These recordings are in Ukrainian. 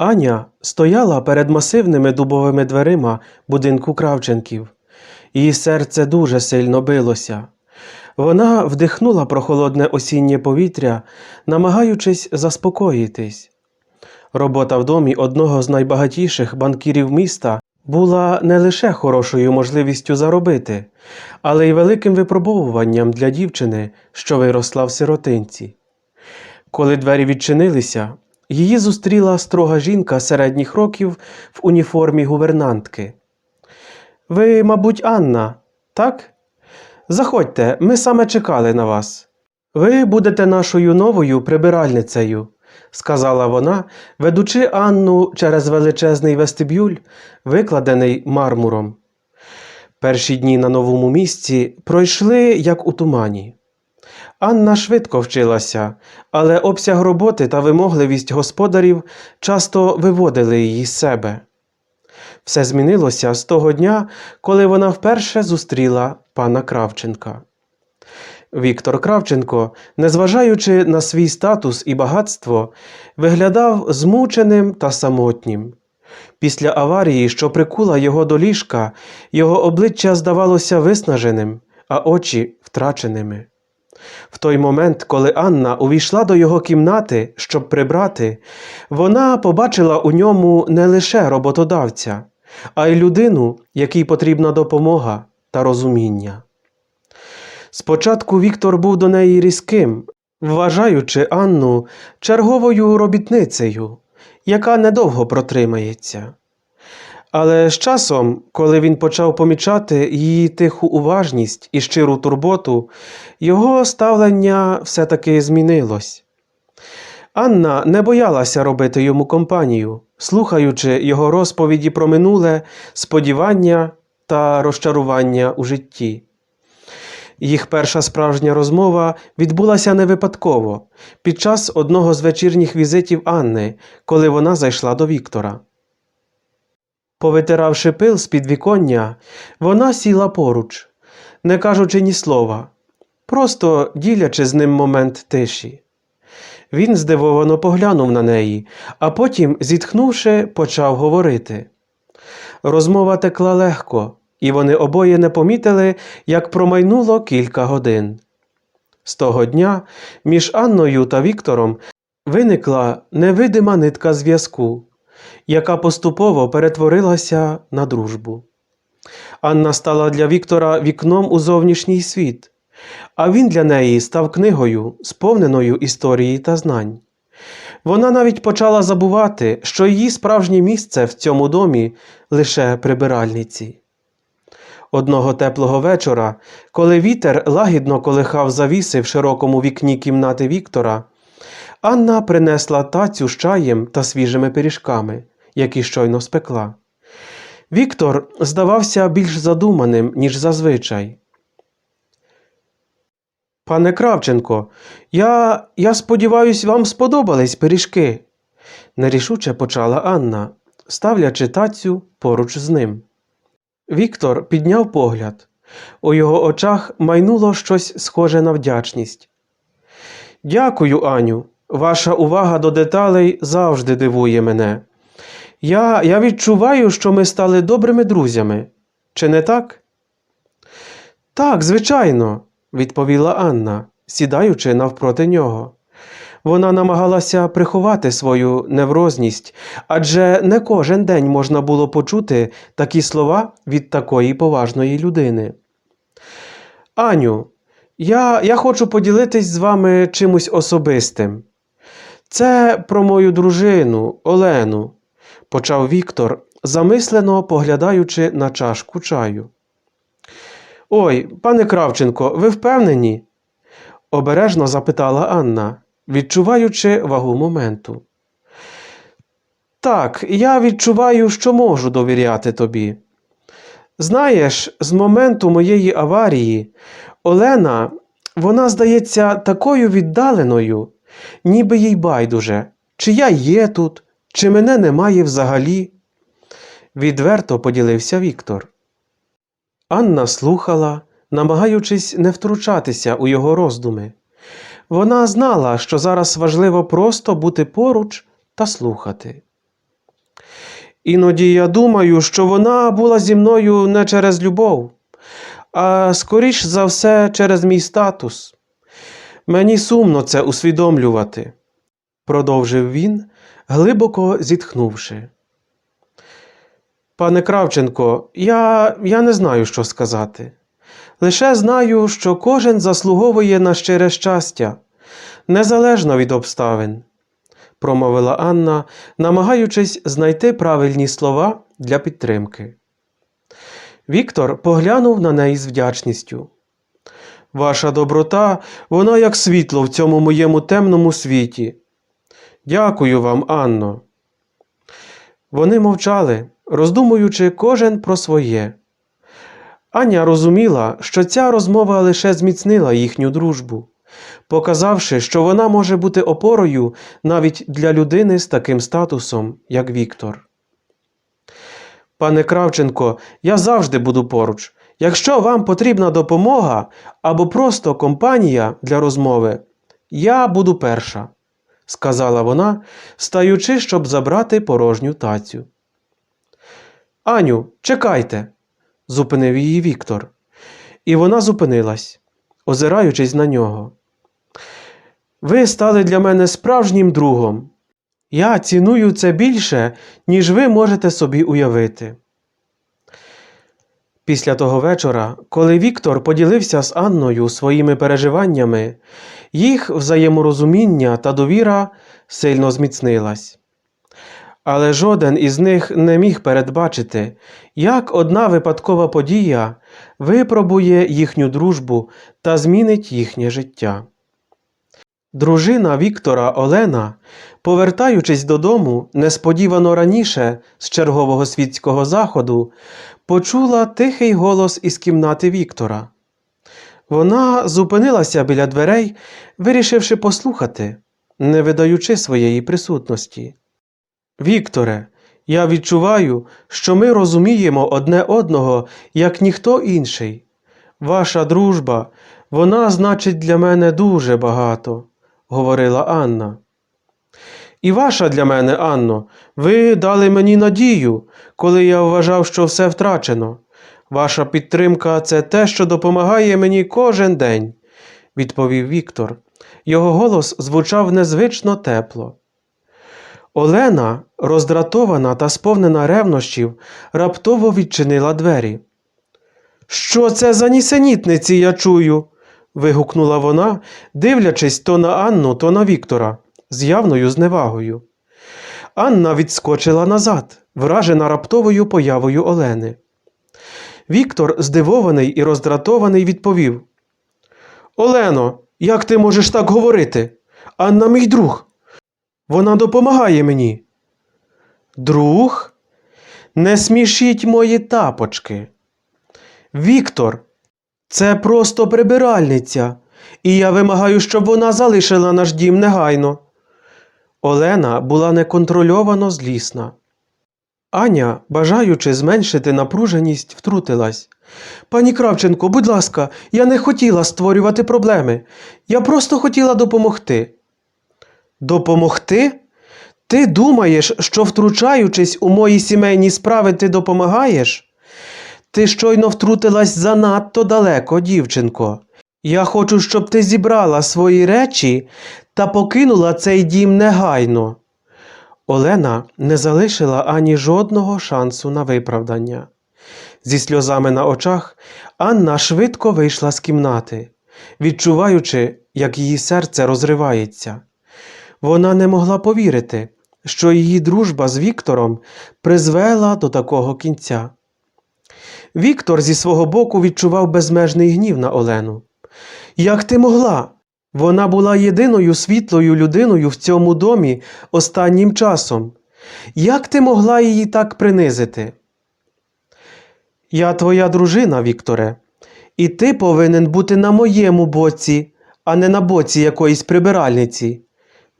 Аня стояла перед масивними дубовими дверима будинку Кравченків. Її серце дуже сильно билося. Вона вдихнула прохолодне осіннє повітря, намагаючись заспокоїтись. Робота в домі одного з найбагатіших банкірів міста була не лише хорошою можливістю заробити, але й великим випробовуванням для дівчини, що виросла в сиротинці. Коли двері відчинилися, її зустріла строга жінка середніх років в уніформі гувернантки. Ви, мабуть, Анна, так? Заходьте, ми саме чекали на вас. Ви будете нашою новою прибиральницею, сказала вона, ведучи Анну через величезний вестибюль, викладений мармуром. Перші дні на новому місці пройшли як у тумані. Анна швидко вчилася, але обсяг роботи та вимогливість господарів часто виводили її з себе. Все змінилося з того дня, коли вона вперше зустріла пана Кравченка. Віктор Кравченко, незважаючи на свій статус і багатство, виглядав змученим та самотнім. Після аварії, що прикула його до ліжка, його обличчя здавалося виснаженим, а очі втраченими. В той момент, коли Анна увійшла до його кімнати, щоб прибрати, вона побачила у ньому не лише роботодавця, а й людину, якій потрібна допомога та розуміння. Спочатку Віктор був до неї різким, вважаючи Анну черговою робітницею, яка недовго протримається. Але з часом, коли він почав помічати її тиху уважність і щиру турботу, його ставлення все-таки змінилось. Анна не боялася робити йому компанію, слухаючи його розповіді про минуле, сподівання та розчарування у житті. Їх перша справжня розмова відбулася не випадково під час одного з вечірніх візитів Анни, коли вона зайшла до Віктора. Повитиравши пил з підвіконня, вона сіла поруч, не кажучи ні слова, просто ділячи з ним момент тиші. Він здивовано поглянув на неї, а потім, зітхнувши, почав говорити. Розмова текла легко, і вони обоє не помітили, як промайнуло кілька годин. З того дня між Анною та Віктором виникла невидима нитка зв'язку, яка поступово перетворилася на дружбу. Анна стала для Віктора вікном у зовнішній світ, а він для неї став книгою, сповненою історії та знань. Вона навіть почала забувати, що її справжнє місце в цьому домі лише прибиральниці. Одного теплого вечора, коли вітер лагідно колихав завіси в широкому вікні кімнати Віктора, Анна принесла тацю з чаєм та свіжими пиріжками, які щойно спекла. Віктор здавався більш задуманим, ніж зазвичай. Пане Кравченко, я, я сподіваюсь, вам сподобались пиріжки, нерішуче почала Анна, ставлячи тацю поруч з ним. Віктор підняв погляд. У його очах майнуло щось схоже на вдячність. Дякую, Аню. Ваша увага до деталей завжди дивує мене. Я, я відчуваю, що ми стали добрими друзями. Чи не так? Так, звичайно, відповіла Анна, сідаючи навпроти нього. Вона намагалася приховати свою неврозність, адже не кожен день можна було почути такі слова від такої поважної людини. Аню, я, я хочу поділитись з вами чимось особистим. Це про мою дружину Олену, почав Віктор, замислено поглядаючи на чашку чаю. Ой, пане Кравченко, ви впевнені? обережно запитала Анна, відчуваючи вагу моменту. Так, я відчуваю, що можу довіряти тобі. Знаєш, з моменту моєї аварії Олена, вона здається такою віддаленою, ніби їй байдуже, чи я є тут, чи мене немає взагалі. Відверто поділився Віктор. Анна слухала, намагаючись не втручатися у його роздуми. Вона знала, що зараз важливо просто бути поруч та слухати. Іноді я думаю, що вона була зі мною не через любов, а скоріш за все через мій статус. Мені сумно це усвідомлювати, продовжив він, глибоко зітхнувши. Пане Кравченко, я, я не знаю, що сказати. Лише знаю, що кожен заслуговує на щире щастя, незалежно від обставин, промовила Анна, намагаючись знайти правильні слова для підтримки. Віктор поглянув на неї з вдячністю. Ваша доброта, вона як світло в цьому моєму темному світі. Дякую вам, Анно. Вони мовчали, роздумуючи кожен про своє. Аня розуміла, що ця розмова лише зміцнила їхню дружбу, показавши, що вона може бути опорою навіть для людини з таким статусом, як Віктор. Пане Кравченко, я завжди буду поруч. Якщо вам потрібна допомога або просто компанія для розмови, я буду перша, сказала вона, стаючи, щоб забрати порожню тацю. Аню, чекайте, зупинив її Віктор. І вона зупинилась, озираючись на нього. Ви стали для мене справжнім другом. Я ціную це більше, ніж ви можете собі уявити. Після того вечора, коли Віктор поділився з Анною своїми переживаннями, їх взаєморозуміння та довіра сильно зміцнилась. Але жоден із них не міг передбачити, як одна випадкова подія випробує їхню дружбу та змінить їхнє життя. Дружина Віктора Олена, повертаючись додому несподівано раніше з чергового світського заходу, почула тихий голос із кімнати Віктора. Вона зупинилася біля дверей, вирішивши послухати, не видаючи своєї присутності. Вікторе, я відчуваю, що ми розуміємо одне одного, як ніхто інший. Ваша дружба, вона значить для мене дуже багато, говорила Анна. І ваша для мене, Анно, ви дали мені надію, коли я вважав, що все втрачено. Ваша підтримка це те, що допомагає мені кожен день, відповів Віктор. Його голос звучав незвично тепло. Олена, роздратована та сповнена ревнощів, раптово відчинила двері. Що це за нісенітниці я чую? вигукнула вона, дивлячись то на Анну, то на Віктора, з явною зневагою. Анна відскочила назад, вражена раптовою появою Олени. Віктор, здивований і роздратований, відповів: Олено, як ти можеш так говорити? Анна мій друг. Вона допомагає мені. Друг? Не смішіть мої тапочки. Віктор, це просто прибиральниця, і я вимагаю, щоб вона залишила наш дім негайно. Олена була неконтрольовано злісна. Аня, бажаючи зменшити напруженість, втрутилась. Пані Кравченко, будь ласка, я не хотіла створювати проблеми. Я просто хотіла допомогти. Допомогти? Ти думаєш, що втручаючись у мої сімейні справи, ти допомагаєш? Ти щойно втрутилась занадто далеко, дівчинко. Я хочу, щоб ти зібрала свої речі та покинула цей дім негайно. Олена не залишила ані жодного шансу на виправдання. Зі сльозами на очах Анна швидко вийшла з кімнати, відчуваючи, як її серце розривається. Вона не могла повірити, що її дружба з Віктором призвела до такого кінця. Віктор зі свого боку відчував безмежний гнів на Олену. Як ти могла? Вона була єдиною світлою людиною в цьому домі останнім часом. Як ти могла її так принизити? Я твоя дружина, Вікторе, і ти повинен бути на моєму боці, а не на боці якоїсь прибиральниці,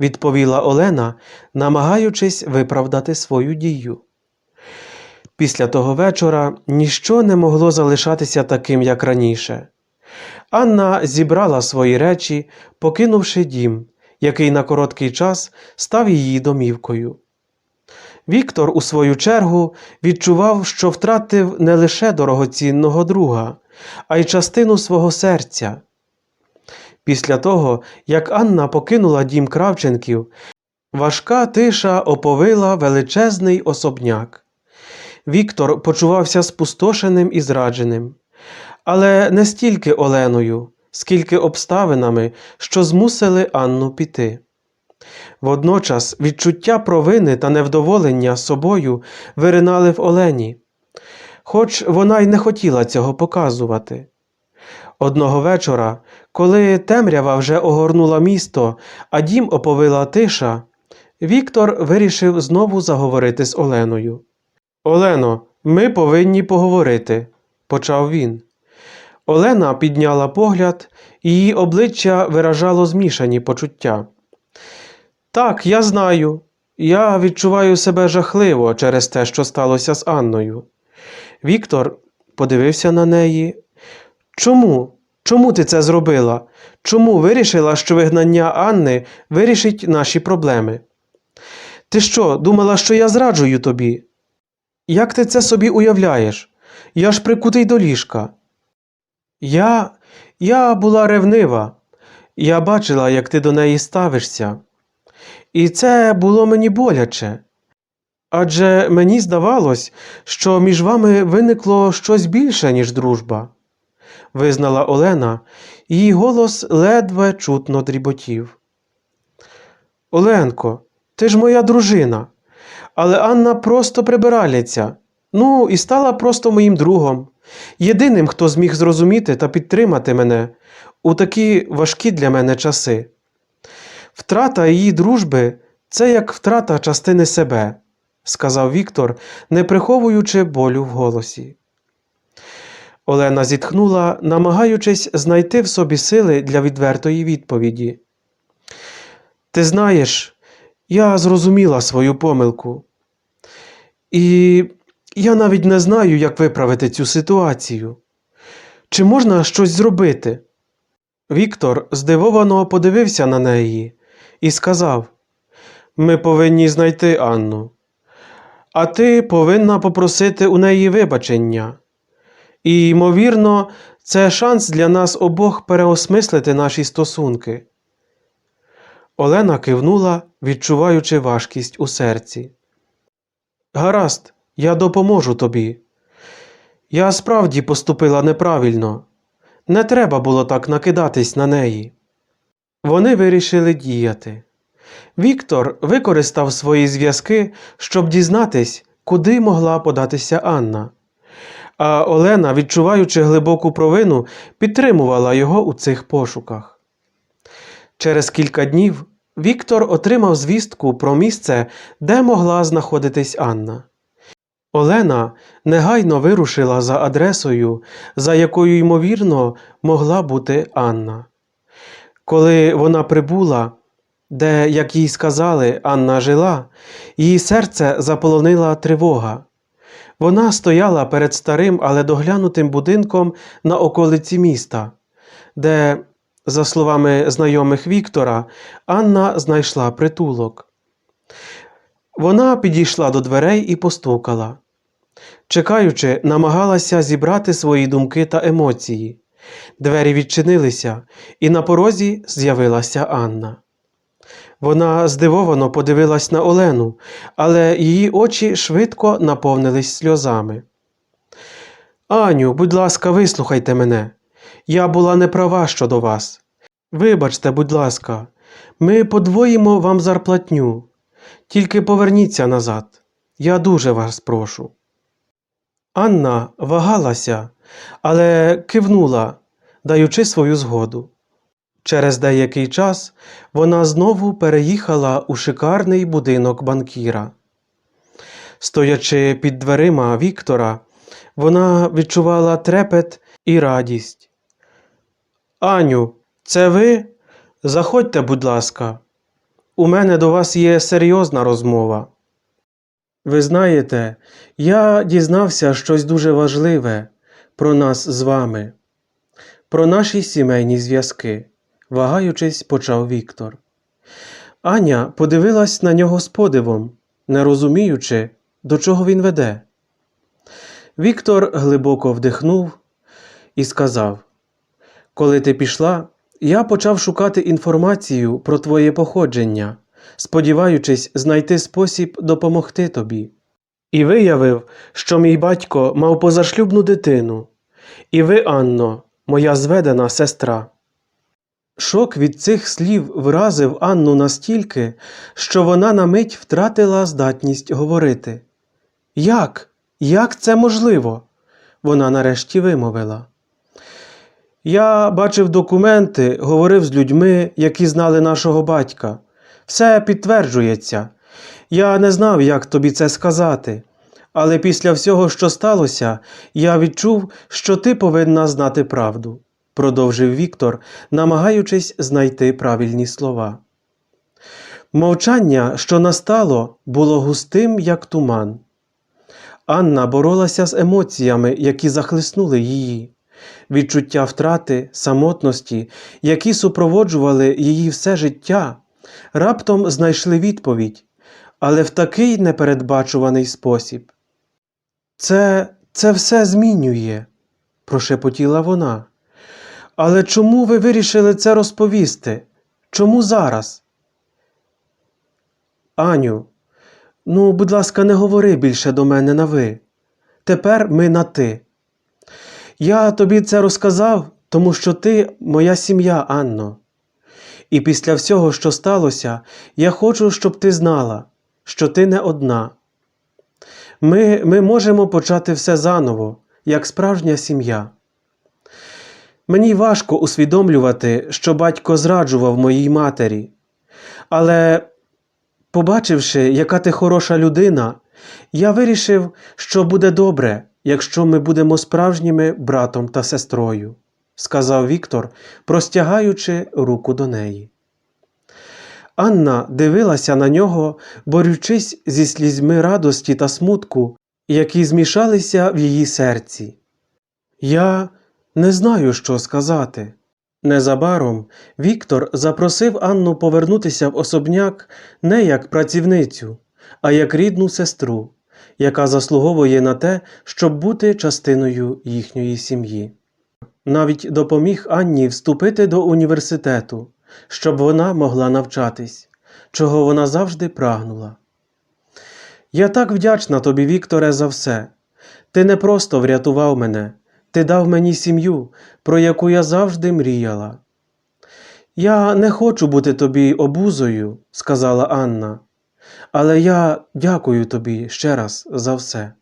відповіла Олена, намагаючись виправдати свою дію. Після того вечора ніщо не могло залишатися таким, як раніше. Анна зібрала свої речі, покинувши дім, який на короткий час став її домівкою. Віктор, у свою чергу, відчував, що втратив не лише дорогоцінного друга, а й частину свого серця. Після того, як Анна покинула дім Кравченків, важка тиша оповила величезний особняк. Віктор почувався спустошеним і зрадженим, але не стільки Оленою, скільки обставинами, що змусили Анну піти. Водночас відчуття провини та невдоволення собою виринали в Олені, хоч вона й не хотіла цього показувати. Одного вечора, коли темрява вже огорнула місто, а дім оповила тиша, Віктор вирішив знову заговорити з Оленою. Олено, ми повинні поговорити, почав він. Олена підняла погляд, її обличчя виражало змішані почуття. Так, я знаю. Я відчуваю себе жахливо через те, що сталося з Анною. Віктор подивився на неї. Чому? Чому ти це зробила? Чому вирішила, що вигнання Анни вирішить наші проблеми? Ти що, думала, що я зраджую тобі? Як ти це собі уявляєш? Я ж прикутий до ліжка. Я. я була ревнива. Я бачила, як ти до неї ставишся. І це було мені боляче. Адже мені здавалось, що між вами виникло щось більше, ніж дружба, визнала Олена, її голос ледве чутно дріботів. Оленко, ти ж моя дружина, але Анна просто прибиральниця, ну і стала просто моїм другом, єдиним, хто зміг зрозуміти та підтримати мене у такі важкі для мене часи. Втрата її дружби це як втрата частини себе, сказав Віктор, не приховуючи болю в голосі. Олена зітхнула, намагаючись знайти в собі сили для відвертої відповіді. Ти знаєш, я зрозуміла свою помилку. І я навіть не знаю, як виправити цю ситуацію. Чи можна щось зробити? Віктор здивовано подивився на неї і сказав: Ми повинні знайти Анну, а ти повинна попросити у неї вибачення. І, ймовірно, це шанс для нас обох переосмислити наші стосунки. Олена кивнула, відчуваючи важкість у серці. Гаразд, я допоможу тобі. Я справді поступила неправильно. Не треба було так накидатись на неї. Вони вирішили діяти. Віктор використав свої зв'язки, щоб дізнатись, куди могла податися Анна. А Олена, відчуваючи глибоку провину, підтримувала його у цих пошуках. Через кілька днів Віктор отримав звістку про місце, де могла знаходитись Анна. Олена негайно вирушила за адресою, за якою, ймовірно, могла бути Анна. Коли вона прибула, де, як їй сказали, Анна жила, її серце заполонила тривога. Вона стояла перед старим, але доглянутим будинком на околиці міста, де, за словами знайомих Віктора, Анна знайшла притулок. Вона підійшла до дверей і постукала. Чекаючи, намагалася зібрати свої думки та емоції. Двері відчинилися, і на порозі з'явилася Анна. Вона здивовано подивилась на Олену, але її очі швидко наповнились сльозами. Аню, будь ласка, вислухайте мене. Я була неправа щодо вас. Вибачте, будь ласка, ми подвоїмо вам зарплатню. Тільки поверніться назад. Я дуже вас прошу. Анна вагалася, але кивнула, даючи свою згоду. Через деякий час вона знову переїхала у шикарний будинок банкіра. Стоячи під дверима Віктора, вона відчувала трепет і радість. Аню, це ви? Заходьте, будь ласка. У мене до вас є серйозна розмова. Ви знаєте, я дізнався щось дуже важливе про нас з вами, про наші сімейні зв'язки, вагаючись, почав Віктор. Аня подивилась на нього з подивом, не розуміючи, до чого він веде. Віктор глибоко вдихнув і сказав: Коли ти пішла, я почав шукати інформацію про твоє походження, сподіваючись знайти спосіб допомогти тобі. І виявив, що мій батько мав позашлюбну дитину, і ви, Анно, моя зведена сестра. Шок від цих слів вразив Анну настільки, що вона на мить втратила здатність говорити. Як? Як це можливо? Вона нарешті вимовила. Я бачив документи, говорив з людьми, які знали нашого батька. Все підтверджується. Я не знав, як тобі це сказати, але після всього, що сталося, я відчув, що ти повинна знати правду, продовжив Віктор, намагаючись знайти правильні слова. Мовчання, що настало, було густим, як туман. Анна боролася з емоціями, які захлиснули її, відчуття втрати, самотності, які супроводжували її все життя, раптом знайшли відповідь, але в такий непередбачуваний спосіб. Це, це все змінює, прошепотіла вона. Але чому ви вирішили це розповісти? Чому зараз? Аню, ну, будь ласка, не говори більше до мене на ви. Тепер ми на ти. Я тобі це розказав, тому що ти моя сім'я, Анно. І після всього, що сталося, я хочу, щоб ти знала, що ти не одна. Ми, ми можемо почати все заново, як справжня сім'я. Мені важко усвідомлювати, що батько зраджував моїй матері, але, побачивши, яка ти хороша людина, я вирішив, що буде добре, якщо ми будемо справжніми братом та сестрою, сказав Віктор, простягаючи руку до неї. Анна дивилася на нього, борючись зі слізьми радості та смутку, які змішалися в її серці. Я не знаю, що сказати. Незабаром Віктор запросив Анну повернутися в особняк не як працівницю, а як рідну сестру, яка заслуговує на те, щоб бути частиною їхньої сім'ї. Навіть допоміг Анні вступити до університету, щоб вона могла навчатись, чого вона завжди прагнула. Я так вдячна тобі, Вікторе, за все. Ти не просто врятував мене, ти дав мені сім'ю, про яку я завжди мріяла. Я не хочу бути тобі обузою, сказала Анна, але я дякую тобі ще раз за все.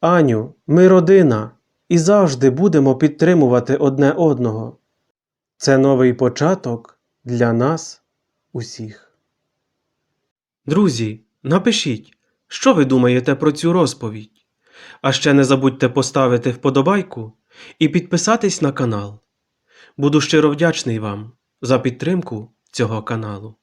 Аню, ми родина і завжди будемо підтримувати одне одного. Це новий початок для нас усіх. Друзі, напишіть, що ви думаєте про цю розповідь. А ще не забудьте поставити вподобайку і підписатись на канал. Буду щиро вдячний вам за підтримку цього каналу.